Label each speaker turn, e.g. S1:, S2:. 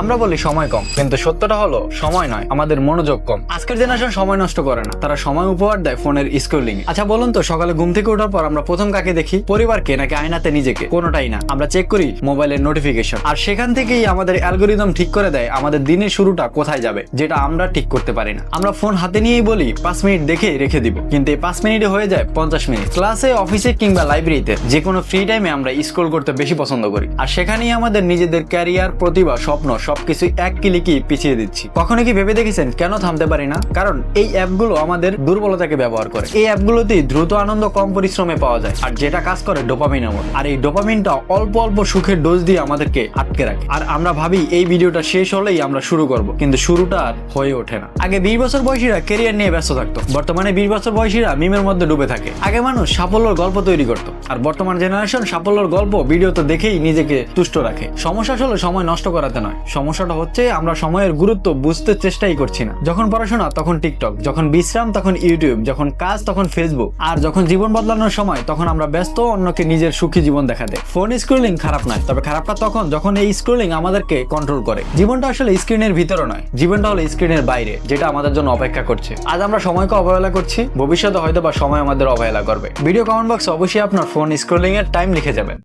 S1: আমরা বলি সময় কম, কিন্তু সত্যটা হলো সময় নয়, আমাদের মনোযোগ কম। আজকের জেনারেশন সময় নষ্ট করে না, তারা সময় উপহার দেয় ফোনের স্ক্রলিং আচ্ছা বলুন তো, সকালে ঘুম থেকে ওঠার পর আমরা প্রথম কাকে দেখি? পরিবারকে নাকি আয়নাতে নিজেকে? কোনোটাই না। আমরা চেক করি মোবাইলের নোটিফিকেশন আর সেখান থেকেই আমাদের অ্যালগোরিদম ঠিক করে দেয় আমাদের দিনের শুরুটা কোথায় যাবে, যেটা আমরা ঠিক করতে পারি না। আমরা ফোন হাতে নিয়েই বলি, পাঁচ মিনিট দেখে রেখে দিব। কিন্তু এই পাঁচ মিনিটে হয়ে যায় পঞ্চাশ মিনিট। ক্লাসে অফিসে কিংবা লাইব্রেরিতে যে কোনো ফ্রি টাইমে আমরা স্ক্রল করতে বেশি পছন্দ করি। আর সেখানেই আমাদের নিজেদের ক্যারিয়ার প্রতিভা, স্বপ্ন সবকিছু এক ক্লিকই পিছিয়ে দিচ্ছি। কখনো কি ভেবে দেখেছেন? কেন থামতে পারি না? কারণ এই অ্যাপগুলো আমাদের দুর্বলতাকে ব্যবহার করে। এই অ্যাপগুলোতেই দ্রুত আনন্দ, কম পরিশ্রমে পাওয়া যায়। আর যেটা কাজ করে ডোপামিনের মতো আর এই ডোপামিনটা অল্প অল্প সুখের ডোজ দিয়ে আমাদেরকে আটকে রাখে। আর আমরা ভাবি, এই ভিডিওটা শেষ হলেই আমরা শুরু করব। কিন্তু শুরুটা আর হয়ে ওঠে না। আগে বিশ বছর বয়সীরা কেরিয়ার নিয়ে ব্যস্ত থাকতো। বর্তমানে বিশ বছর বয়সীরা মিমের মধ্যে ডুবে থাকে। আগে মানুষ সাফল্যর গল্প তৈরি করতো। আর বর্তমান জেনারেশন সাফল্যর গল্প ভিডিওতে দেখেই নিজেকে তুষ্ট রাখে। সমস্যা আসলে সময় নষ্ট করাতে নয়। সমস্যাটা হচ্ছে আমরা সময়ের গুরুত্ব বুঝতে চেষ্টাই করছি না। যখন পড়াশোনা, তখন টিকটক, যখন বিশ্রাম, তখন ইউটিউব, যখন কাজ, তখন ফেসবুক, আর যখন জীবন বদলানোর সময়, তখন আমরা ব্যস্ত, অন্যকে নিজের সুখী জীবন দেখাতে ফোন স্ক্রোলিং খারাপ নয়, তবে খারাপটা তখন, যখন এই স্ক্রোলিং আমাদেরকে কন্ট্রোল করে। জীবনটা আসলে স্ক্রিনের ভিতরে নয়, জীবনটা হলো স্ক্রিনের বাইরে, যেটা আমাদের জন্য অপেক্ষা করছে। আজ আমরা সময়কে অবহেলা করছি, ভবিষ্যতে হয়তো বা সময় আমাদের অবহেলা করবে। ভিডিও কমেন্ট বক্সে অবশ্যই আপনার ফোন স্ক্রোলিং এর টাইম লিখে যাবেন।